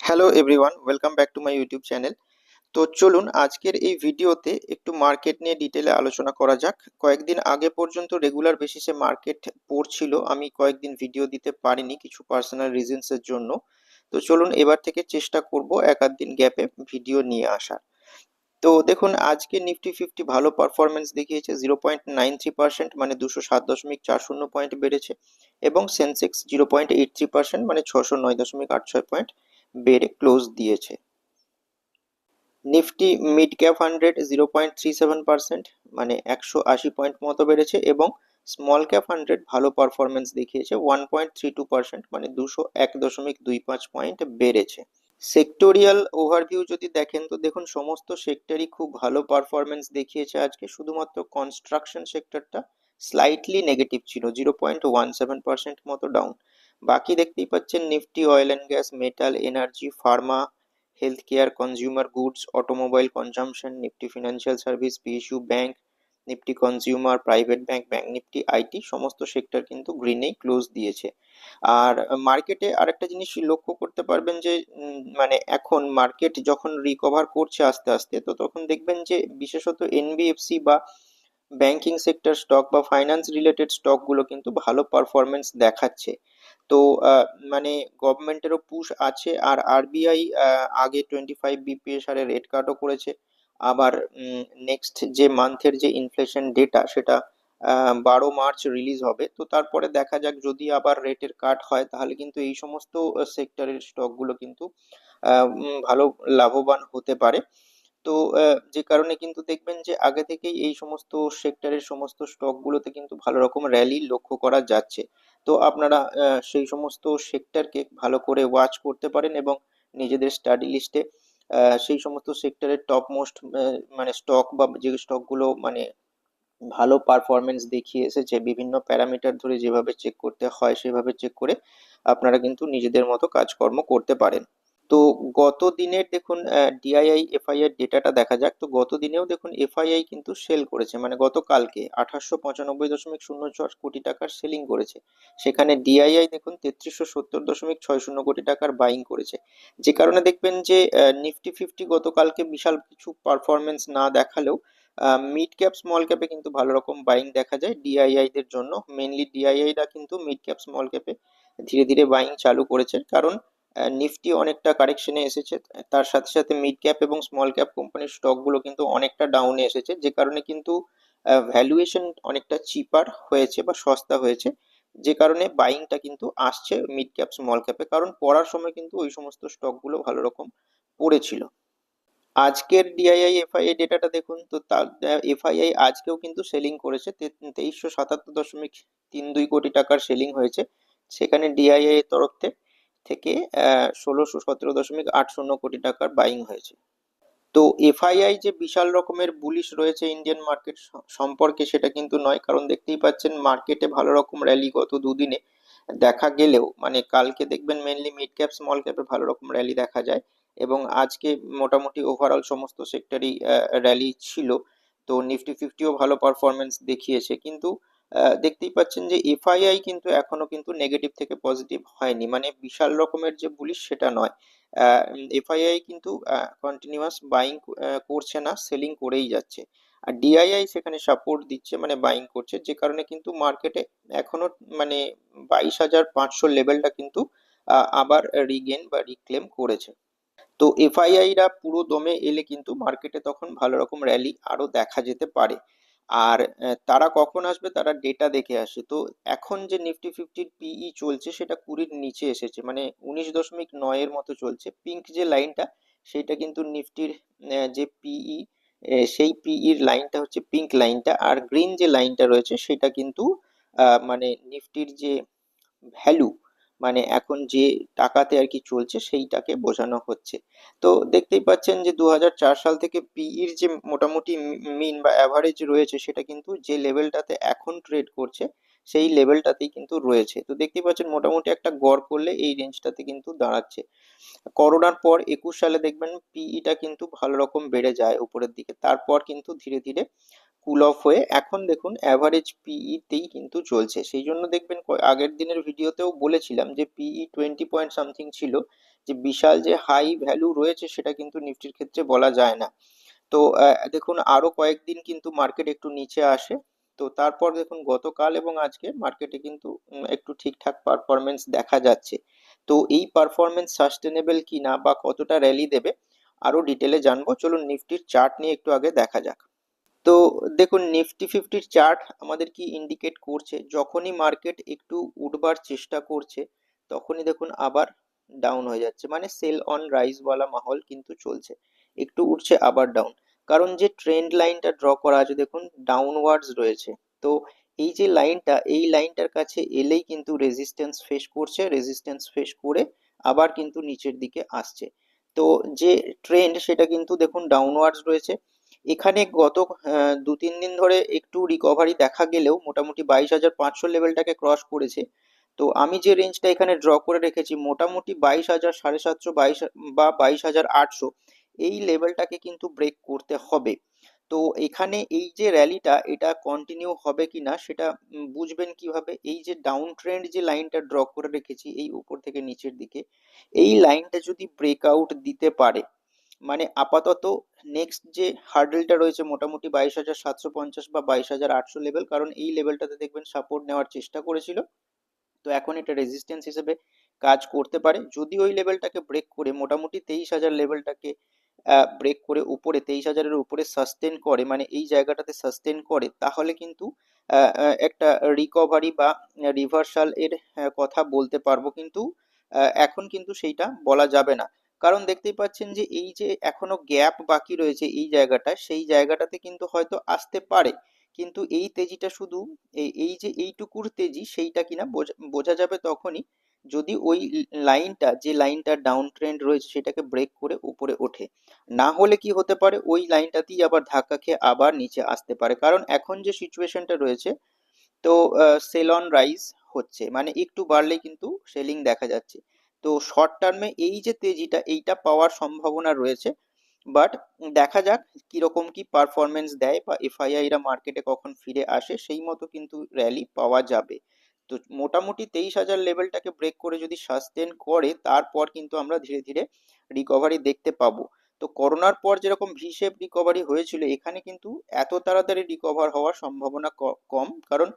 Hello everyone welcome back to my YouTube channel তো চলুন, আজকের এই ভিডিওতে একটু মার্কেট নিয়ে ডিটেলে আলোচনা করা যাক। কয়েকদিন আগে পর্যন্ত রেগুলার বেসিসে মার্কেট পড়ছিল, আমি কয়েকদিন ভিডিও দিতে পারিনি কিছু পার্সোনাল রিজনসের জন্য। তো চলুন, এবার থেকে চেষ্টা করব এক আধ দিন গ্যাপে ভিডিও নিয়ে আসার। তো দেখুন, আজকে নিফটি ফিফটি ভালো পারফরমেন্স দেখিয়েছে zero point nine three percent মানে দুশো সাত দশমিক চার শূন্য পয়েন্ট বেড়েছে। এবং Sensex zero point eight three percent মানে ছশো নয় দশমিক আট ছয় পয়েন্ট বেড়ে ক্লোজ দিয়েছে। Nifty mid cap hundred zero point three seven percent মানে একশো আশি পয়েন্ট মতো বেড়েছে এবং স্মল ক্যাপ হান্ড্রেড ভালো পারফরমেন্স দেখিয়েছে, one point three two percent মানে দুশো এক দশমিক দুই পাঁচ পয়েন্ট বেড়েছে। সেক্টোরিয়াল ওভারভিউ যদি দেখেন, তো দেখুন সমস্ত সেক্টরই খুব ভালো পারফরমেন্স দেখিয়েছে আজকে, শুধুমাত্র কনস্ট্রাকশন সেক্টরটা স্লাইটলি নেগেটিভ ছিল, zero point one seven percent মতো ডাউন বাকি দেখতেই পাচ্ছেন Nifty oil and gas metal energy pharma health care consumer goods automobile consumption Nifty financial service PSU bank Nifty consumer private bank bank Nifty IT সমস্ত sector কিন্তু গ্রিনেই close দিয়েছে। আর মার্কেটে আরেকটা জিনিস লক্ষ্য করতে পারবেন যে মানে এখন মার্কেট যখন রিকভার করছে আস্তে আস্তে, তো তখন দেখবেন যে বিশেষত এনবিএফসি বা ব্যাংকিং সেক্টর স্টক বা ফাইন্যান্স রিলেটেড স্টকগুলো কিন্তু ভালো পারফরমেন্স দেখাচ্ছে। তো মানে গভর্নমেন্টেরও পুশ আছে আর আরবিআই আগে টোয়েন্টি ফাইভ বিপিএস হারে রেট কাটও করেছে। আবার নেক্সট যে মান্থের যে ইনফ্লেশন ডেটা সেটা বারো মার্চ রিলিজ হবে। তো তারপরে দেখা যাক যদি আবার রেটের কাট হয় তাহলে কিন্তু এই সমস্ত সেক্টরের স্টকগুলো কিন্তু ভালো লাভবান হতে পারে। তো যে কারণে কিন্তু দেখবেন যে আগে থেকেই এই সমস্ত সেক্টরের সমস্ত স্টকগুলোতে কিন্তু ভালো রকম র্যালি লক্ষ্য করা যাচ্ছে। তো আপনারা সেই সমস্ত সেক্টরকে ভালো করে ওয়াচ করতে পারেন এবং নিজেদের স্টাডি লিস্টে সেই সমস্ত সেক্টরের টপ মোস্ট মানে স্টক বা যে স্টকগুলো মানে ভালো পারফরমেন্স দেখিয়ে এসেছে, বিভিন্ন প্যারামিটার ধরে যেভাবে চেক করতে হয় সেভাবে চেক করে আপনারা কিন্তু নিজেদের মতো কাজকর্ম করতে পারেন। তো গত দিনের দেখুন ডিআইআই এফআইআর ডেটাটা দেখা যাক। তো গত দিনেও দেখুন এফআইআই কিন্তু সেল করেছে। মানে গতকালকে আঠাশশো পঁচানব্বই দশমিক শূন্য ছয় কোটি টাকার সেলিং করেছে। সেখানে ডিআইআই দেখুন, তেত্রিশশো সত্তর দশমিক ছয় শূন্য কোটি টাকার বাইং করেছে। যে কারণে দেখবেন যে নিফটি ফিফটি গতকালকে বিশাল কিছু পারফরমেন্স না দেখালেও মিড ক্যাপ স্মল ক্যাপে কিন্তু ভালো রকম বাইং দেখা যায় ডিআইআই দের জন্য। মেনলি ডিআইআইরা কিন্তু মিড ক্যাপ স্মল ক্যাপে ধীরে ধীরে বাইং চালু করেছে কারণ নিফটি অনেকটা কারেকশনে এসেছে। তার সাথে সাথে মিড ক্যাপ এবং স্মল ক্যাপ কোম্পানির স্টকগুলো কিন্তু অনেকটা ডাউনে এসেছে, যে কারণে কিন্তু ভ্যালুয়েশন অনেকটা চিপার হয়েছে বা সস্তা হয়েছে। যে কারণে বাইংটা কিন্তু আসছে মিড ক্যাপ স্মল ক্যাপে কারণ পড়ার সময় কিন্তু ওই সমস্ত স্টকগুলো ভালো রকম পড়েছিল। আজকের ডিআইআই এফআইআই ডেটাটা দেখুন, তো তার এফআইআই আজকেও কিন্তু সেলিং করেছে তেইশশো সাতাত্তর দশমিক তিন দুই কোটি টাকার সেলিং হয়েছে। সেখানে ডিআইআই এর তরফ থেকে ষোলোশো সতেরো দশমিক আট শূন্য কোটি টাকার বাইং হয়েছে। তো এফআইআই যে বিশাল রকমের বুলিশ রয়েছে ইন্ডিয়ান মার্কেট সম্পর্কে সেটা কিন্তু নয়, কারণ দেখতেই পাচ্ছেন মার্কেটে ভালো রকম র্যালি গত দুদিনে দেখা গেলেও মানে কালকে দেখবেন মেনলি মিড ক্যাপ স্মল ক্যাপে ভালো রকম র্যালি দেখা যায় এবং আজকে মোটামুটি ওভারঅল সমস্ত সেক্টরই র্যালি ছিল। তো নিফটি ফিফটিও ভালো পারফরমেন্স দেখিয়েছে। কিন্তু দেখতেই পাচ্ছেন যে এফআইআই কিন্তু এখনও কিন্তু নেগেটিভ থেকে পজিটিভ হয়নি। মানে বিশাল রকমের যে বুলিশ সেটা নয়। এফআইআই কিন্তু কন্টিনিউয়াস বাইং করছে না সেলিং করেই যাচ্ছে। আর ডিআইআই সেখানে সাপোর্ট দিচ্ছে মানে বাইং করছে। যে কারণে কিন্তু মার্কেটে এখনও মানে বাইশ হাজার পাঁচশো লেভেলটা কিন্তু আবার রিগেন বা রিক্লেম করেছে। তো এফআইআইরা পুরো দমে এলে কিন্তু মার্কেটে তখন ভালো রকম র্যালি আরও দেখা যেতে পারে। আর তারা কখন আসবে তারা ডেটা দেখে আসে। তো এখন যে নিফটি ফিফটির পিই চলছে সেটা কুড়ির নিচে এসেছে মানে উনিশ দশমিক নয়ের মতো চলছে। পিঙ্ক যে লাইনটা সেইটা কিন্তু নিফটির যে পিই সেই পিইর লাইনটা হচ্ছে পিঙ্ক লাইনটা আর গ্রিন যে লাইনটা রয়েছে, সেটা কিন্তু মানে নিফটির যে ভ্যালু মানে এখন যে টাকাতে আর কি চলছে সেইটাকে বোঝানো হচ্ছে। তো দেখতেই পাচ্ছেন যে দু হাজার চার সাল থেকে পিইর যে মোটামুটি মিন বা অ্যাভারেজ রয়েছে সেটা কিন্তু যে লেভেলটাতে এখন ট্রেড করছে সেই লেভেলটাতেই কিন্তু রয়েছে। তো দেখতেই পাচ্ছেন মোটামুটি একটা গড় করলে এই রেঞ্জটাতে কিন্তু দাঁড়াচ্ছে। করোনার পর একুশ সালে দেখবেন পিইটা কিন্তু ভালো রকম বেড়ে যায় উপরের দিকে। তারপর কিন্তু ধীরে ধীরে কুল অফ হয়ে এখন দেখুন অ্যাভারেজ পিইতেই কিন্তু চলছে। সেই জন্য দেখবেন আগের দিনের ভিডিওতেও বলেছিলাম যে পিই টোয়েন্টি পয়েন্ট সামথিং ছিল, যে বিশাল যে হাই ভ্যালু রয়েছে সেটা কিন্তু নিফটির ক্ষেত্রে বলা যায় না। তো দেখুন আরও কয়েকদিন কিন্তু মার্কেট একটু নিচে আসে। তো তারপর দেখুন গতকাল এবং আজকে মার্কেটে কিন্তু একটু ঠিকঠাক পারফরমেন্স দেখা যাচ্ছে। তো এই পারফরমেন্স সাস্টেনেবল কি না বা কতটা র্যালি দেবে আরও ডিটেলে জানব। চলুন নিফটির চার্ট নিয়ে একটু আগে দেখা যাক। তো দেখুন নিফটি ফিফটির চার্ট আমাদের কি ইন্ডিকেট করছে? যখনই মার্কেট একটু উঠবার চেষ্টা করছে, তখনই দেখুন আবার ডাউন হয়ে যাচ্ছে। মানে সেল অন রাইজ ওয়ালা মাহল কিন্তু চলছে। একটু উঠছে, আবার ডাউন কারণ যে ট্রেন্ড লাইনটা ড্র করা আছে, দেখুন ডাউনওয়ার্ডস রয়েছে। তো এই যে লাইনটা এই লাইনটার কাছে এলেই কিন্তু রেজিস্ট্যান্স ফেস করছে রেজিস্ট্যান্স ফেস করে আবার কিন্তু নিচের দিকে আসছে। তো যে ট্রেন্ড সেটা কিন্তু দেখুন ডাউনওয়ার্ডস রয়েছে। এখানে গত দু তিন দিন ধরে একটু রিকভারি দেখা গেলেও মোটামুটি বাইশ হাজার পাঁচশো লেভেলটাকে ক্রস করেছে। তো আমি যে রেঞ্জটা এখানে ড্র করে রেখেছি, মোটামুটি বাইশ হাজার সাড়ে সাতশো, বাইশ, বা বাইশ হাজার আটশো, এই লেভেলটাকে কিন্তু ব্রেক করতে হবে। তো এখানে এই যে র্যালিটা এটা কন্টিনিউ হবে কিনা সেটা বুঝবেন কীভাবে? এই যে ডাউন ট্রেন্ড যে লাইনটা ড্র করে রেখেছি, এই উপর থেকে নিচের দিকে, এই লাইনটা যদি ব্রেকআউট দিতে পারে মানে আপাতত নেক্সট যে হার্ডেলটা রয়েছে মোটামুটি বাইশ হাজার সাতশো পঞ্চাশ বা বাইশ হাজার আটশো লেভেল কারণ এই লেভেলটাতে দেখবেন সাপোর্ট নেওয়ার চেষ্টা করেছিল। তো এখন এটা রেজিস্ট্যান্স হিসেবে কাজ করতে পারে। যদি ওই লেভেলটাকে ব্রেক করে মোটামুটি তেইশ হাজার লেভেলটাকে ব্রেক করে উপরে তেইশ হাজারের উপরে সাস্টেন করে মানে এই জায়গাটাতে সাস্টেন করে, তাহলে কিন্তু একটা রিকভারি বা রিভার্সাল এর কথা বলতে পারব। কিন্তু এখন কিন্তু সেইটা বলা যাবে না। কারণ দেখতেই পাচ্ছেন যে এই যে এখনও গ্যাপ বাকি রয়েছে এই জায়গাটা, সেই জায়গাটাতে কিন্তু হয়তো আসতে পারে। কিন্তু এই তেজিটা শুধু এই যে এইটুকুর তেজি সেইটা কিনা বোঝা যাবে তখনই যদি ওই লাইনটা, যে লাইনটা ডাউন ট্রেন্ড রয়েছে সেটাকে ব্রেক করে উপরে ওঠে। না হলে কি হতে পারে ওই লাইনটাতেই আবার ধাক্কা খেয়ে আবার নিচে আসতে পারে। কারণ এখন যে সিচুয়েশনটা রয়েছে, তো সেলন রাইজ হচ্ছে। মানে একটু বাড়লেই কিন্তু সেলিং দেখা যাচ্ছে। তো শর্ট টার্মে এই যে তেজিটা, এইটা পাওয়ার সম্ভাবনা রয়েছে। বাট দেখা যাক কীরকম কি পারফরমেন্স দেয় বা এফআইআইরা মার্কেটে কখন ফিরে আসে, সেই মতো কিন্তু র্যালি পাওয়া যাবে। তো মোটামুটি তেইশ হাজার লেভেলটাকে ব্রেক করে যদি সাস্টেন করে, তারপর কিন্তু আমরা ধীরে ধীরে রিকভারি দেখতে পাবো। তো করোনার পর যেরকম ভি শেপ রিকভারি হয়েছিল, এখানে কিন্তু এত তাড়াতাড়ি রিকভার হওয়ার সম্ভাবনা কম। কারণ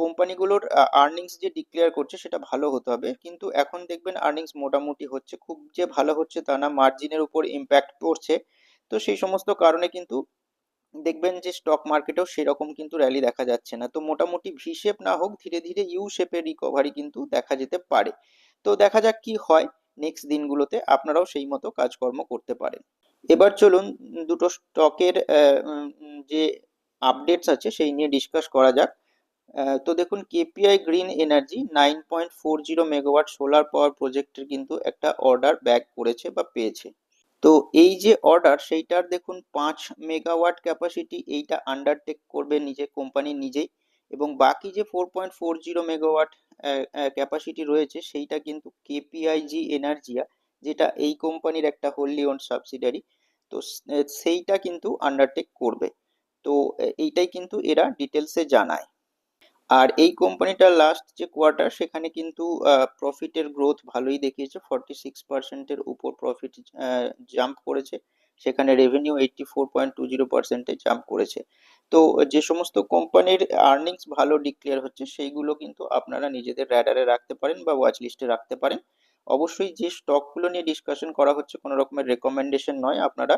কোম্পানিগুলোর আর্নিংস যে ডিক্লেয়ার করছে সেটা ভালো হতে হবে। কিন্তু এখন দেখবেন আর্নিংস মোটামুটি হচ্ছে, খুব যে ভালো হচ্ছে তা না মার্জিনের উপর ইম্প্যাক্ট পড়ছে। তো সেই সমস্ত কারণে কিন্তু দেখবেন যে স্টক মার্কেটেও সেরকম কিন্তু র্যালি দেখা যাচ্ছে না। তো মোটামুটি ভি শেপ না হোক, ধীরে ধীরে ইউ শেপের রিকভারি কিন্তু দেখা যেতে পারে। তো দেখা যাক কি হয় নেক্সট দিনগুলোতে, আপনারাও সেই মতো কাজকর্ম করতে পারেন। এবার চলুন, দুটো স্টকের যে আপডেটস আছে, সেই নিয়ে ডিসকাস করা যাক। তো দেখুন KPI green energy nine point four zero megawatt solar power প্রজেক্টের কিন্তু একটা অর্ডার ব্যাক করেছে বা পেয়েছে। তো এই যে অর্ডার সেইটার দেখুন পাঁচ মেগাওয়াট ক্যাপাসিটি এইটা আন্ডারটেক করবে নিজে কোম্পানি নিজেই এবং বাকি যে four point four zero megawatt capacity রয়েছে সেইটা কিন্তু কেপিআইজি এনার্জিয়া যেটা এই কোম্পানির একটা হোললি ওন সাবসিডারি তো সেইটা কিন্তু আন্ডারটেক করবে। তো এইটাই কিন্তু এরা ডিটেলসে জানায়। আর এই কোম্পানিটার লাস্ট যে কোয়ার্টার সেখানে কিন্তু প্রফিটের গ্রোথ ভালোই দেখিয়েছে। ফর্টি সিক্স পার্সেন্টের উপর প্রফিট জাম্প করেছে। সেখানে revenue eighty four point two zero পার্সেন্টে জাম্প করেছে। তো, যে সমস্ত কোম্পানির আর্নিংস ভালো ডিক্লেয়ার হচ্ছে, সেইগুলো কিন্তু আপনারা নিজেদের র্যাডারে রাখতে পারেন বা ওয়াচ লিস্টে রাখতে পারেন। অবশ্যই যে স্টকগুলো নিয়ে ডিসকাশন করা হচ্ছে, কোনো রকমের রেকমেন্ডেশন নয়। আপনারা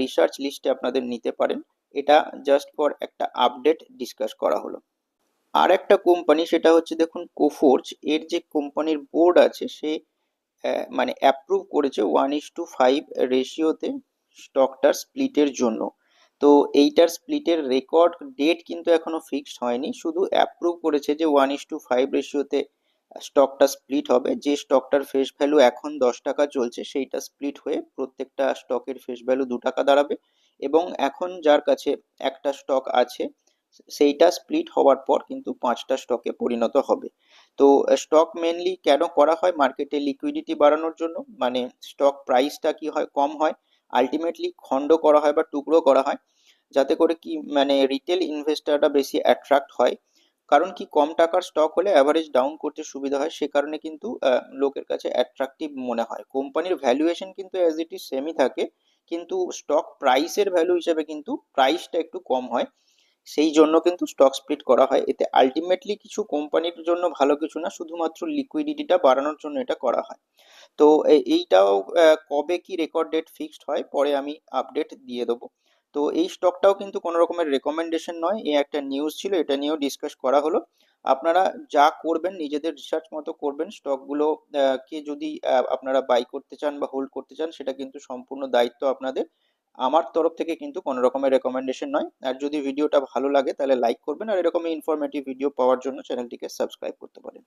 রিসার্চ লিস্টে আপনাদের নিতে পারেন। এটা জাস্ট ফর একটা আপডেট ডিসকাস করা হলো। আর একটা কোম্পানি সেটা হচ্ছে দেখুন কোফোর্জ এর যে কোম্পানির বোর্ড আছে সে মানে অ্যাপ্রুভ করেছে ওয়ান ইস টু ফাইভ রেশিওতে স্টকটার স্প্লিটের জন্য। তো এইটার স্প্লিটের রেকর্ড ডেট কিন্তু এখনও ফিক্সড হয়নি, শুধু অ্যাপ্রুভ করেছে যে ওয়ান ইস টু ফাইভ রেশিওতে স্টকটা স্প্লিট হবে। যে স্টকটার ফেস ভ্যালু এখন দশ টাকা চলছে, সেইটা স্প্লিট হয়ে প্রত্যেকটা স্টকের ফেস ভ্যালু দু টাকা দাঁড়াবে। এবং এখন যার কাছে একটা স্টক আছে সেইটা স্প্লিট হওয়ার পর কিন্তু পাঁচটা স্টকে পরিণত হবে। তো স্টক মেনলি কেন করা হয়? মার্কেটে লিকুইডিটি বাড়ানোর জন্য। মানে স্টক প্রাইসটা কি হয়? কম হয়। আলটিমেটলি খণ্ড করা হয় বা টুকরো করা হয়। যাতে করে কি মানে রিটেল ইনভেস্টাররা বেশি অ্যাট্রাক্ট হয়। কারণ কি, কম টাকার স্টক হলে অ্যাভারেজ ডাউন করতে সুবিধা হয়। সে কারণে কিন্তু লোকের কাছে অ্যাট্রাকটিভ মনে হয়। কোম্পানির ভ্যালুয়েশন কিন্তু অ্যাজ ইট ইজ সেমই থাকে। কিন্তু স্টক প্রাইসের ভ্যালু হিসেবে কিন্তু প্রাইসটা একটু কম হয়। সেই জন্য কিন্তু স্টক স্প্লিট করা হয়। এতে আলটিমেটলি কিছু কোম্পানির জন্য ভালো কিছু না, শুধুমাত্র লিকুইডিটিটা বাড়ানোর জন্য এটা করা হয়। তো এইটাও কবে কি রেকর্ড ডেট ফিক্সড হয়, পরে আমি আপডেট দিয়ে দেবো। তো এই স্টকটাও কিন্তু কোনো রকমের রেকমেন্ডেশন নয়। এই একটা নিউজ ছিল, এটা নিয়েও ডিসকাস করা হলো। আপনারা যা করবেন, নিজেদের রিসার্চ মতো করবেন স্টকগুলো কে যদি আপনারা বাই করতে চান বা হোল্ড করতে চান, সেটা কিন্তু সম্পূর্ণ দায়িত্ব আপনাদের। আমার তরফ থেকে কিন্তু কোনো রকমের রেকমেন্ডেশন নয়। আর যদি ভিডিওটা ভালো লাগে, তাহলে লাইক করবেন। আর এরকমই ইনফরমেটিভ ভিডিও পাওয়ার জন্য চ্যানেলটিকে সাবস্ক্রাইব করতে পারেন।